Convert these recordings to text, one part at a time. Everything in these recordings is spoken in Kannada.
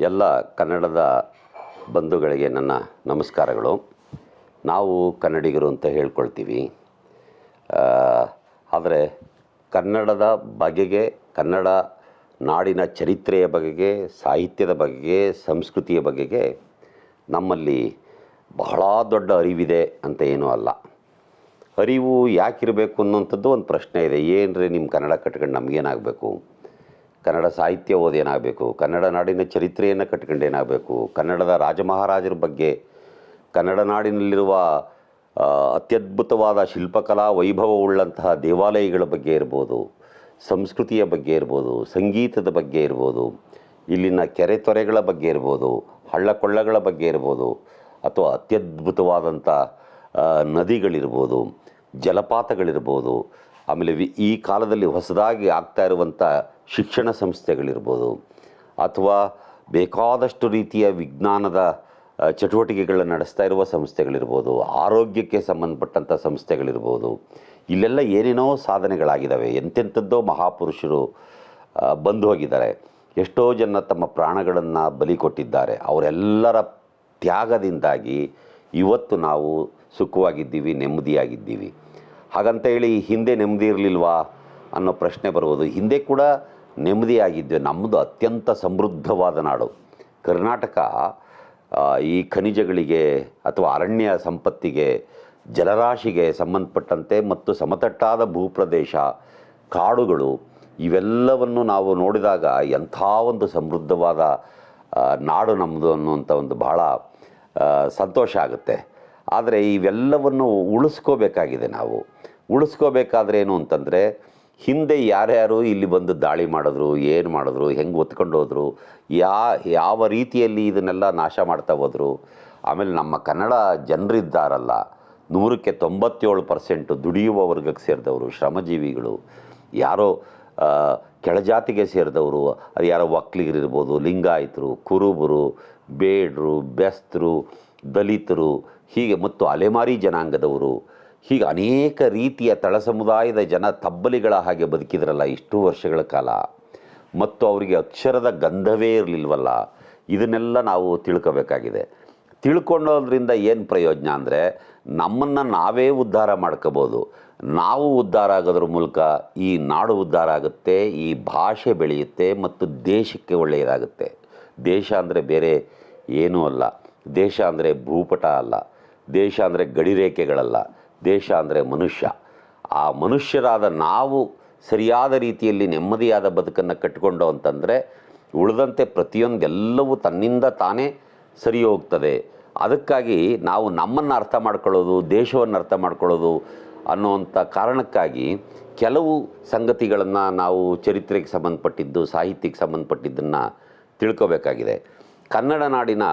ಎಲ್ಲ ಕನ್ನಡದ ಬಂಧುಗಳಿಗೆ ನನ್ನ ನಮಸ್ಕಾರಗಳು. ನಾವು ಕನ್ನಡಿಗರು ಅಂತ ಹೇಳ್ಕೊಳ್ತೀವಿ. ಆದರೆ ಕನ್ನಡದ ಬಗೆಗೆ, ಕನ್ನಡ ನಾಡಿನ ಚರಿತ್ರೆಯ ಬಗೆಗೆ, ಸಾಹಿತ್ಯದ ಬಗೆಗೆ, ಸಂಸ್ಕೃತಿಯ ಬಗೆಗೆ ನಮ್ಮಲ್ಲಿ ಬಹಳ ದೊಡ್ಡ ಅರಿವಿದೆ ಅಂತ ಏನೂ ಅಲ್ಲ. ಅರಿವು ಯಾಕಿರಬೇಕು ಅನ್ನೋಂಥದ್ದು ಒಂದು ಪ್ರಶ್ನೆ ಇದೆ. ಏನ್ರಿ ನಿಮ್ಮ ಕನ್ನಡ ಕಟ್ಕೊಂಡು ನಮಗೇನಾಗಬೇಕು? ಕನ್ನಡ ಸಾಹಿತ್ಯ ಓದೇನಾಗಬೇಕು ಕನ್ನಡ ನಾಡಿನ ಚರಿತ್ರೆಯನ್ನು ಕಟ್ಕೊಂಡೇನಾಗಬೇಕು ಕನ್ನಡದ ರಾಜಮಹಾರಾಜರ ಬಗ್ಗೆ ಕನ್ನಡ ನಾಡಿನಲ್ಲಿರುವ ಅತ್ಯದ್ಭುತವಾದ ಶಿಲ್ಪಕಲಾ ವೈಭವವುಳ್ಳಂತಹ ದೇವಾಲಯಗಳ ಬಗ್ಗೆ ಇರ್ಬೋದು, ಸಂಸ್ಕೃತಿಯ ಬಗ್ಗೆ ಇರ್ಬೋದು, ಸಂಗೀತದ ಬಗ್ಗೆ ಇರ್ಬೋದು, ಇಲ್ಲಿನ ಕೆರೆ ತೊರೆಗಳ ಬಗ್ಗೆ ಇರ್ಬೋದು, ಹಳ್ಳಕೊಳ್ಳಗಳ ಬಗ್ಗೆ ಇರ್ಬೋದು, ಅಥವಾ ಅತ್ಯದ್ಭುತವಾದಂಥ ನದಿಗಳಿರ್ಬೋದು, ಜಲಪಾತಗಳಿರ್ಬೋದು, ಆಮೇಲೆ ಈ ಕಾಲದಲ್ಲಿ ಹೊಸದಾಗಿ ಆಗ್ತಾ ಇರುವಂಥ ಶಿಕ್ಷಣ ಸಂಸ್ಥೆಗಳಿರ್ಬೋದು ಅಥವಾ ಬೇಕಾದಷ್ಟು ರೀತಿಯ ವಿಜ್ಞಾನದ ಚಟುವಟಿಕೆಗಳನ್ನು ನಡೆಸ್ತಾ ಇರುವ ಸಂಸ್ಥೆಗಳಿರ್ಬೋದು, ಆರೋಗ್ಯಕ್ಕೆ ಸಂಬಂಧಪಟ್ಟಂಥ ಸಂಸ್ಥೆಗಳಿರ್ಬೋದು, ಇಲ್ಲೆಲ್ಲ ಏನೇನೋ ಸಾಧನೆಗಳಾಗಿದ್ದಾವೆ ಎಂತೆಂಥದ್ದೋ ಮಹಾಪುರುಷರು ಬಂದು ಹೋಗಿದ್ದಾರೆ. ಎಷ್ಟೋ ಜನ ತಮ್ಮ ಪ್ರಾಣಗಳನ್ನು ಬಲಿ ಕೊಟ್ಟಿದ್ದಾರೆ. ಅವರೆಲ್ಲರ ತ್ಯಾಗದಿಂದಾಗಿ ಇವತ್ತು ನಾವು ಸುಖವಾಗಿದ್ದೀವಿ, ನೆಮ್ಮದಿಯಾಗಿದ್ದೀವಿ. ಹಾಗಂತ ಹೇಳಿ ಹಿಂದೆ ನೆಮ್ಮದಿ ಇರಲಿಲ್ವಾ ಅನ್ನೋ ಪ್ರಶ್ನೆ ಬರ್ಬೋದು ಹಿಂದೆ ಕೂಡ ನೆಮ್ಮದಿಯಾಗಿದ್ವಿ ನಮ್ಮದು ಅತ್ಯಂತ ಸಮೃದ್ಧವಾದ ನಾಡು. ಕರ್ನಾಟಕ ಈ ಖನಿಜಗಳಿಗೆ ಅಥವಾ ಅರಣ್ಯ ಸಂಪತ್ತಿಗೆ, ಜಲರಾಶಿಗೆ ಸಂಬಂಧಪಟ್ಟಂತೆ ಮತ್ತು ಸಮತಟ್ಟಾದ ಭೂಪ್ರದೇಶ, ಕಾಡುಗಳು, ಇವೆಲ್ಲವನ್ನು ನಾವು ನೋಡಿದಾಗ ಎಂಥ ಒಂದು ಸಮೃದ್ಧವಾದ ನಾಡು ನಮ್ಮದು ಅನ್ನುವಂಥ ಒಂದು ಬಹಳ ಸಂತೋಷ ಆಗುತ್ತೆ. ಆದರೆ ಇವೆಲ್ಲವನ್ನು ಉಳಿಸ್ಕೋಬೇಕಾಗಿದೆ ನಾವು. ಉಳಿಸ್ಕೋಬೇಕಾದ್ರೆ ಏನು ಅಂತಂದರೆ ಹಿಂದೆ ಯಾರ್ಯಾರು ಇಲ್ಲಿ ಬಂದು ದಾಳಿ ಮಾಡಿದ್ರು, ಏನು ಮಾಡಿದ್ರು, ಹೆಂಗೆ ಒತ್ಕೊಂಡು ಹೋದ್ರು, ಯಾ, ಯಾವ ರೀತಿಯಲ್ಲಿ ಇದನ್ನೆಲ್ಲ ನಾಶ ಮಾಡ್ತಾ ಹೋದರು. ಆಮೇಲೆ ನಮ್ಮ ಕನ್ನಡ ಜನರಿದ್ದಾರಲ್ಲ, ನೂರಕ್ಕೆ ತೊಂಬತ್ತೇಳು ಪರ್ಸೆಂಟು ದುಡಿಯುವ ವರ್ಗಕ್ಕೆ ಸೇರಿದವರು, ಶ್ರಮಜೀವಿಗಳು. ಯಾರೋ ಕೆಳಜಾತಿಗೆ ಸೇರಿದವರು, ಅದು ಯಾರೋ ಒಕ್ಕಲಿಗರಿರ್ಬೋದು ಲಿಂಗಾಯತರು, ಕುರುಬರು, ಬೇಡರು, ಬೆಸ್ತರು, ದಲಿತರು, ಹೀಗೆ ಮತ್ತು ಅಲೆಮಾರಿ ಜನಾಂಗದವರು. ಹೀಗೆ ಅನೇಕ ರೀತಿಯ ತಳ ಸಮುದಾಯದ ಜನ ತಬ್ಬಲಿಗಳ ಹಾಗೆ ಬದುಕಿದ್ರಲ್ಲ ಇಷ್ಟು ವರ್ಷಗಳ ಕಾಲ. ಮತ್ತು ಅವರಿಗೆ ಅಕ್ಷರದ ಗಂಧವೇ ಇರಲಿಲ್ವಲ್ಲ. ಇದನ್ನೆಲ್ಲ ನಾವು ತಿಳ್ಕೋಬೇಕಾಗಿದೆ. ತಿಳ್ಕೊಳ್ಳೋದ್ರಿಂದ ಏನು ಪ್ರಯೋಜನ ಅಂದರೆ ನಮ್ಮನ್ನು ನಾವೇ ಉದ್ಧಾರ ಮಾಡ್ಕೋಬೋದು. ನಾವು ಉದ್ಧಾರ ಆಗೋದ್ರ ಮೂಲಕ ಈ ನಾಡು ಉದ್ಧಾರ ಆಗುತ್ತೆ, ಈ ಭಾಷೆ ಬೆಳೆಯುತ್ತೆ ಮತ್ತು ದೇಶಕ್ಕೆ ಒಳ್ಳೆಯದಾಗುತ್ತೆ. ದೇಶ ಅಂದರೆ ಬೇರೆ ಏನೂ ಅಲ್ಲ. ದೇಶ ಅಂದರೆ ಭೂಪಟ ಅಲ್ಲ. ದೇಶ ಅಂದರೆ ಗಡಿರೇಖೆಗಳಲ್ಲ. ದೇಶ ಅಂದರೆ ಮನುಷ್ಯ. ಆ ಮನುಷ್ಯರಾದ ನಾವು ಸರಿಯಾದ ರೀತಿಯಲ್ಲಿ ನೆಮ್ಮದಿಯಾದ ಬದುಕನ್ನು ಕಟ್ಟಿಕೊಂಡು ಅಂತಂದರೆ ಉಳಿದಂತೆ ಪ್ರತಿಯೊಂದೆಲ್ಲವೂ ತನ್ನಿಂದ ತಾನೇ ಸರಿ ಹೋಗ್ತದೆ ಅದಕ್ಕಾಗಿ ನಾವು ನಮ್ಮನ್ನು ಅರ್ಥ ಮಾಡ್ಕೊಳ್ಳೋದು, ದೇಶವನ್ನು ಅರ್ಥ ಮಾಡ್ಕೊಳ್ಳೋದು ಅನ್ನುವಂಥ ಕಾರಣಕ್ಕಾಗಿ ಕೆಲವು ಸಂಗತಿಗಳನ್ನು ನಾವು ಚರಿತ್ರೆಗೆ ಸಂಬಂಧಪಟ್ಟಿದ್ದು, ಸಾಹಿತ್ಯಕ್ಕೆ ಸಂಬಂಧಪಟ್ಟಿದ್ದನ್ನು ತಿಳ್ಕೋಬೇಕಾಗಿದೆ. ಕನ್ನಡ ನಾಡಿನ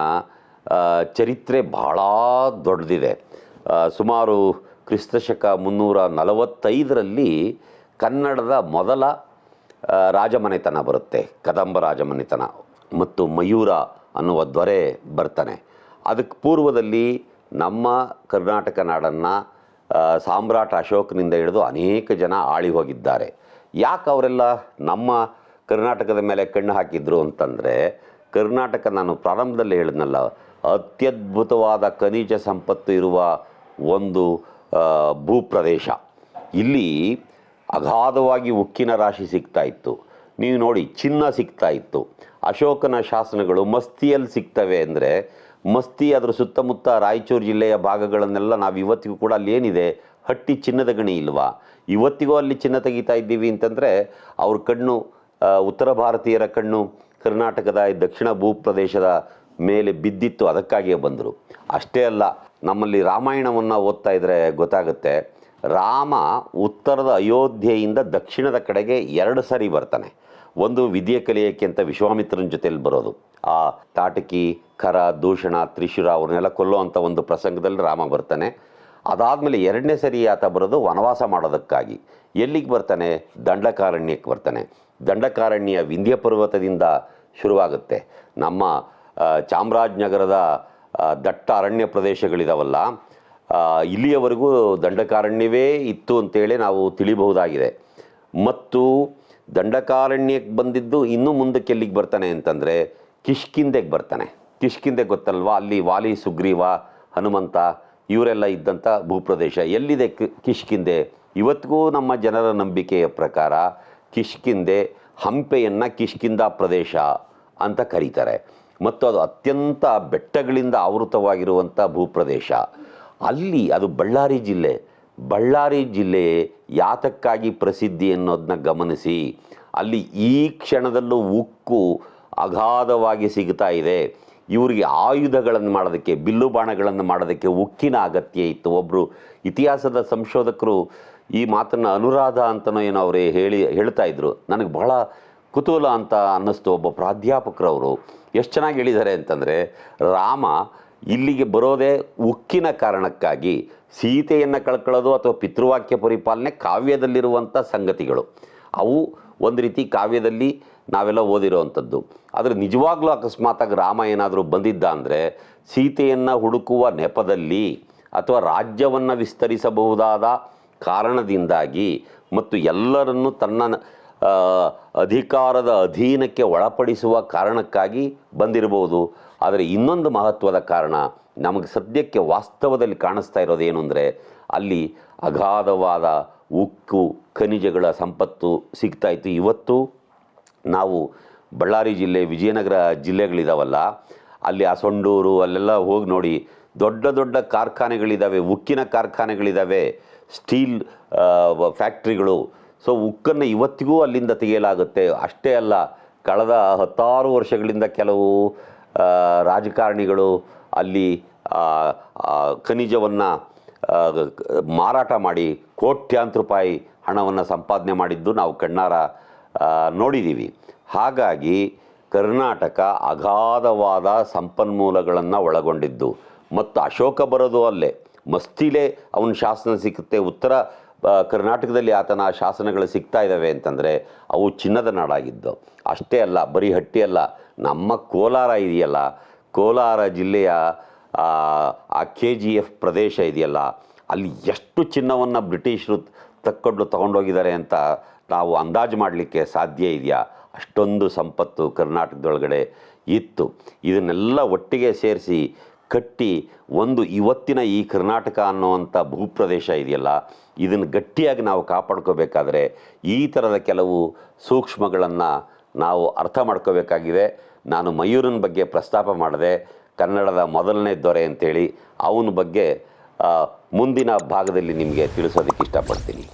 ಚರಿತ್ರೆ ಬಹಳ ದೊಡ್ಡದಿದೆ. ಸುಮಾರು ಕ್ರಿಸ್ತಶಕ ಮುನ್ನೂರ ನಲವತ್ತೈದರಲ್ಲಿ ಕನ್ನಡದ ಮೊದಲ ರಾಜಮನೆತನ ಬರುತ್ತೆ. ಕದಂಬ ರಾಜಮನೆತನ ಮತ್ತು ಮಯೂರ ಅನ್ನುವ ದೊರೆ ಬರ್ತಾನೆ. ಅದಕ್ಕೆ ಪೂರ್ವದಲ್ಲಿ ನಮ್ಮ ಕರ್ನಾಟಕ ನಾಡನ್ನು ಸಾಮ್ರಾಟ್ ಅಶೋಕನಿಂದ ಹಿಡಿದು ಅನೇಕ ಜನ ಆಳಿ ಹೋಗಿದ್ದಾರೆ. ಯಾಕೆ ಅವರೆಲ್ಲ ನಮ್ಮ ಕರ್ನಾಟಕದ ಮೇಲೆ ಕಣ್ಣು ಹಾಕಿದ್ರು ಅಂತಂದರೆ, ಕರ್ನಾಟಕ ನಾನು ಪ್ರಾರಂಭದಲ್ಲಿ ಹೇಳಿದ್ನಲ್ಲ, ಅತ್ಯದ್ಭುತವಾದ ಖನಿಜ ಸಂಪತ್ತು ಇರುವ ಒಂದು ಭೂಪ್ರದೇಶ. ಇಲ್ಲಿ ಅಗಾಧವಾಗಿ ಉಕ್ಕಿನ ರಾಶಿ ಸಿಗ್ತಾ ಇತ್ತು. ನೀವು ನೋಡಿ, ಚಿನ್ನ ಸಿಗ್ತಾ ಇತ್ತು. ಅಶೋಕನ ಶಾಸನಗಳು ಮಸ್ತಿಯಲ್ಲಿ ಸಿಗ್ತವೆ ಅಂದರೆ, ಮಸ್ತಿ ಅದರ ಸುತ್ತಮುತ್ತ ರಾಯಚೂರು ಜಿಲ್ಲೆಯ ಭಾಗಗಳನ್ನೆಲ್ಲ ನಾವು ಇವತ್ತಿಗೂ ಕೂಡ ಅಲ್ಲಿ ಏನಿದೆ? ಹಟ್ಟಿ ಚಿನ್ನದ ಗಣಿ ಇಲ್ವಾ? ಇವತ್ತಿಗೂ ಅಲ್ಲಿ ಚಿನ್ನ ತೆಗಿತಾ ಇದ್ದೀವಿ ಅಂತಂದರೆ, ಅವ್ರ ಕಣ್ಣು ಉತ್ತರ ಭಾರತೀಯರ ಕಣ್ಣು, ಕರ್ನಾಟಕದ ದಕ್ಷಿಣ ಭೂಪ್ರದೇಶದ ಮೇಲೆ ಬಿದ್ದಿತ್ತು, ಅದಕ್ಕಾಗಿಯೇ ಬಂದರು. ಅಷ್ಟೇ ಅಲ್ಲ, ನಮ್ಮಲ್ಲಿ ರಾಮಾಯಣವನ್ನು ಓದ್ತಾ ಇದ್ದರೆ ಗೊತ್ತಾಗುತ್ತೆ, ರಾಮ ಉತ್ತರದ ಅಯೋಧ್ಯೆಯಿಂದ ದಕ್ಷಿಣದ ಕಡೆಗೆ ಎರಡು ಸಾರಿ ಬರ್ತಾನೆ. ಒಂದು ವಿದ್ಯೆ ಕಲಿಯೋಕ್ಕೆ ಅಂತ ವಿಶ್ವಾಮಿತ್ರನ ಜೊತೆಯಲ್ಲಿ ಬರೋದು. ಆ ತಾಟಕಿ, ಖರ, ದೂಷಣ, ತ್ರಿಶೂರ ಅವ್ರನ್ನೆಲ್ಲ ಕೊಲ್ಲುವಂಥ ಒಂದು ಪ್ರಸಂಗದಲ್ಲಿ ರಾಮ ಬರ್ತಾನೆ. ಅದಾದಮೇಲೆ ಎರಡನೇ ಸರಿ ಆತ ಬರೋದು ವನವಾಸ ಮಾಡೋದಕ್ಕಾಗಿ. ಎಲ್ಲಿಗೆ ಬರ್ತಾನೆ? ದಂಡಕಾರಣ್ಯಕ್ಕೆ ಬರ್ತಾನೆ. ದಂಡಕಾರಣ್ಯ ವಿಂಧ್ಯ ಪರ್ವತದಿಂದ ಶುರುವಾಗುತ್ತೆ. ನಮ್ಮ ಚಾಮರಾಜನಗರದ ದಟ್ಟ ಅರಣ್ಯ ಪ್ರದೇಶಗಳಿದಾವಲ್ಲ ಇಲ್ಲಿಯವರೆಗೂ ದಂಡಕಾರಣ್ಯವೇ ಇತ್ತು ಅಂತೇಳಿ ನಾವು ತಿಳಿಬಹುದಾಗಿದೆ. ಮತ್ತು ದಂಡಕಾರಣ್ಯಕ್ಕೆ ಬಂದಿದ್ದು ಇನ್ನೂ ಮುಂದಕ್ಕೆ ಎಲ್ಲಿಗೆ ಬರ್ತಾನೆ ಅಂತಂದರೆ ಕಿಷ್ಕಿಂದೆಗೆ ಬರ್ತಾನೆ. ಕಿಷ್ಕಿಂದೆ ಗೊತ್ತಲ್ವಾ? ಅಲ್ಲಿ ವಾಲಿ, ಸುಗ್ರೀವ, ಹನುಮಂತ ಇವರೆಲ್ಲ ಇದ್ದಂಥ ಭೂಪ್ರದೇಶ. ಎಲ್ಲಿದೆ ಕಿಷ್ಕಿಂದೆ ಇವತ್ತಿಗೂ ನಮ್ಮ ಜನರ ನಂಬಿಕೆಯ ಪ್ರಕಾರ ಕಿಷ್ಕಿಂದೆ ಹಂಪೆಯನ್ನು ಕಿಷ್ಕಿಂದ ಪ್ರದೇಶ ಅಂತ ಕರೀತಾರೆ. ಮತ್ತು ಅದು ಅತ್ಯಂತ ಬೆಟ್ಟಗಳಿಂದ ಆವೃತವಾಗಿರುವಂಥ ಭೂಪ್ರದೇಶ. ಅಲ್ಲಿ ಅದು ಬಳ್ಳಾರಿ ಜಿಲ್ಲೆ. ಬಳ್ಳಾರಿ ಜಿಲ್ಲೆ ಯಾತಕ್ಕಾಗಿ ಪ್ರಸಿದ್ಧಿ ಅನ್ನೋದನ್ನ ಗಮನಿಸಿ, ಅಲ್ಲಿ ಈ ಕ್ಷಣದಲ್ಲೂ ಉಕ್ಕು ಅಗಾಧವಾಗಿ ಸಿಗ್ತಾ ಇದೆ. ಇವರಿಗೆ ಆಯುಧಗಳನ್ನು ಮಾಡೋದಕ್ಕೆ, ಬಿಲ್ಲು ಬಾಣಗಳನ್ನು ಮಾಡೋದಕ್ಕೆ ಉಕ್ಕಿನ ಅಗತ್ಯ ಇತ್ತು. ಒಬ್ಬರು ಇತಿಹಾಸದ ಸಂಶೋಧಕರು ಈ ಮಾತನ್ನು ಅನುರಾಧ ಅಂತನೋ ಏನೋ ಅವರೇ ಹೇಳಿ, ಹೇಳ್ತಾ ಇದ್ರು. ನನಗೆ ಬಹಳ ಕುತೂಹಲ ಅಂತ ಅನ್ನಿಸ್ತು ಒಬ್ಬ ಪ್ರಾಧ್ಯಾಪಕರವರು. ಎಷ್ಟು ಚೆನ್ನಾಗಿ ಹೇಳಿದ್ದಾರೆ ಅಂತಂದರೆ, ರಾಮ ಇಲ್ಲಿಗೆ ಬರೋದೇ ಉಕ್ಕಿನ ಕಾರಣಕ್ಕಾಗಿ ಸೀತೆಯನ್ನು ಕಳ್ಕೊಳ್ಳೋದು ಅಥವಾ ಪಿತೃವಾಕ್ಯ ಪರಿಪಾಲನೆ ಕಾವ್ಯದಲ್ಲಿರುವಂಥ ಸಂಗತಿಗಳು. ಅವು ಒಂದು ರೀತಿ ಕಾವ್ಯದಲ್ಲಿ ನಾವೆಲ್ಲ ಓದಿರೋವಂಥದ್ದು. ಆದರೆ ನಿಜವಾಗ್ಲೂ ಅಕಸ್ಮಾತಾಗಿ ರಾಮ ಏನಾದರೂ ಬಂದಿದ್ದ ಅಂದರೆ ಸೀತೆಯನ್ನು ಹುಡುಕುವ ನೆಪದಲ್ಲಿ ಅಥವಾ ರಾಜ್ಯವನ್ನು ವಿಸ್ತರಿಸಬಹುದಾದ ಕಾರಣದಿಂದಾಗಿ ಮತ್ತು ಎಲ್ಲರನ್ನು ತನ್ನ ಅಧಿಕಾರದ ಅಧೀನಕ್ಕೆ ಒಳಪಡಿಸುವ ಕಾರಣಕ್ಕಾಗಿ ಬಂದಿರಬಹುದು. ಆದರೆ ಇನ್ನೊಂದು ಮಹತ್ವದ ಕಾರಣ ನಮಗೆ ಸದ್ಯಕ್ಕೆ ವಾಸ್ತವದಲ್ಲಿ ಕಾಣಿಸ್ತಾ ಇರೋದೇನು ಅಂದರೆ ಅಲ್ಲಿ ಅಗಾಧವಾದ ಉಕ್ಕು, ಖನಿಜಗಳ ಸಂಪತ್ತು ಸಿಗ್ತಾ ಇತ್ತು. ಇವತ್ತು ನಾವು ಬಳ್ಳಾರಿ ಜಿಲ್ಲೆ, ವಿಜಯನಗರ ಜಿಲ್ಲೆಗಳಿದಾವಲ್ಲ, ಅಲ್ಲಿ ಅಸೊಂಡೂರು ಅಲ್ಲೆಲ್ಲ ಹೋಗಿ ನೋಡಿ ದೊಡ್ಡ ದೊಡ್ಡ ಕಾರ್ಖಾನೆಗಳಿದ್ದಾವೆ ಉಕ್ಕಿನ ಕಾರ್ಖಾನೆಗಳಿದ್ದಾವೆ ಸ್ಟೀಲ್ ಫ್ಯಾಕ್ಟ್ರಿಗಳು ಸೊ ಉಕ್ಕನ್ನು ಇವತ್ತಿಗೂ ಅಲ್ಲಿಂದ ತೆಗೆಯಲಾಗುತ್ತೆ. ಅಷ್ಟೇ ಅಲ್ಲ, ಕಳೆದ ಹತ್ತಾರು ವರ್ಷಗಳಿಂದ ಕೆಲವು ರಾಜಕಾರಣಿಗಳು ಅಲ್ಲಿ ಖನಿಜವನ್ನು ಮಾರಾಟ ಮಾಡಿ ಕೋಟ್ಯಾಂತರ ರೂಪಾಯಿ ಹಣವನ್ನು ಸಂಪಾದನೆ ಮಾಡಿದ್ದು ನಾವು ಕಣ್ಣಾರ ನೋಡಿದ್ದೀವಿ ಹಾಗಾಗಿ ಕರ್ನಾಟಕ ಅಗಾಧವಾದ ಸಂಪನ್ಮೂಲಗಳನ್ನು ಒಳಗೊಂಡಿದ್ದು. ಮತ್ತು ಅಶೋಕ ಬರೋದು ಅಲ್ಲೇ. ಮಸ್ತಿಲೇ ಅವನ ಶಾಸನ ಸಿಗುತ್ತೆ ಉತ್ತರ ಕರ್ನಾಟಕದಲ್ಲಿ ಆತನ ಶಾಸನಗಳು ಸಿಗ್ತಾ ಇದ್ದಾವೆ ಅಂತಂದರೆ ಅವು ಚಿನ್ನದ ನಾಡಾಗಿದ್ದು. ಅಷ್ಟೇ ಅಲ್ಲ, ಬರೀ ಹಟ್ಟಿ ಅಲ್ಲ, ನಮ್ಮ ಕೋಲಾರ ಇದೆಯಲ್ಲ, ಕೋಲಾರ ಜಿಲ್ಲೆಯ, ಆ ಕೆ ಜಿ ಎಫ್ ಪ್ರದೇಶ ಇದೆಯಲ್ಲ, ಅಲ್ಲಿ ಎಷ್ಟು ಚಿನ್ನವನ್ನು ಬ್ರಿಟಿಷರು ತಕ್ಕೊಂಡು ತಗೊಂಡೋಗಿದ್ದಾರೆ ಅಂತ ನಾವು ಅಂದಾಜು ಮಾಡಲಿಕ್ಕೆ ಸಾಧ್ಯ ಇದೆಯಾ? ಅಷ್ಟೊಂದು ಸಂಪತ್ತು ಕರ್ನಾಟಕದೊಳಗಡೆ ಇತ್ತು. ಇದನ್ನೆಲ್ಲ ಒಟ್ಟಿಗೆ ಸೇರಿಸಿ ಕಟ್ಟಿ ಒಂದು ಇವತ್ತಿನ ಈ ಕರ್ನಾಟಕ ಅನ್ನುವಂಥ ಭೂಪ್ರದೇಶ ಇದೆಯಲ್ಲ, ಇದನ್ನು ಗಟ್ಟಿಯಾಗಿ ನಾವು ಕಾಪಾಡ್ಕೋಬೇಕಾದ್ರೆ ಈ ಥರದ ಕೆಲವು ಸೂಕ್ಷ್ಮಗಳನ್ನು ನಾವು ಅರ್ಥ ಮಾಡ್ಕೋಬೇಕಾಗಿದೆ. ನಾನು ಮಯೂರನ ಬಗ್ಗೆ ಪ್ರಸ್ತಾಪ ಮಾಡಿದೆ, ಕನ್ನಡದ ಮೊದಲನೇ ದೊರೆ ಅಂತೇಳಿ ಅವನ ಬಗ್ಗೆ ಮುಂದಿನ ಭಾಗದಲ್ಲಿ ನಿಮಗೆ ತಿಳಿಸೋದಕ್ಕೆ ಇಷ್ಟಪಡ್ತೀನಿ.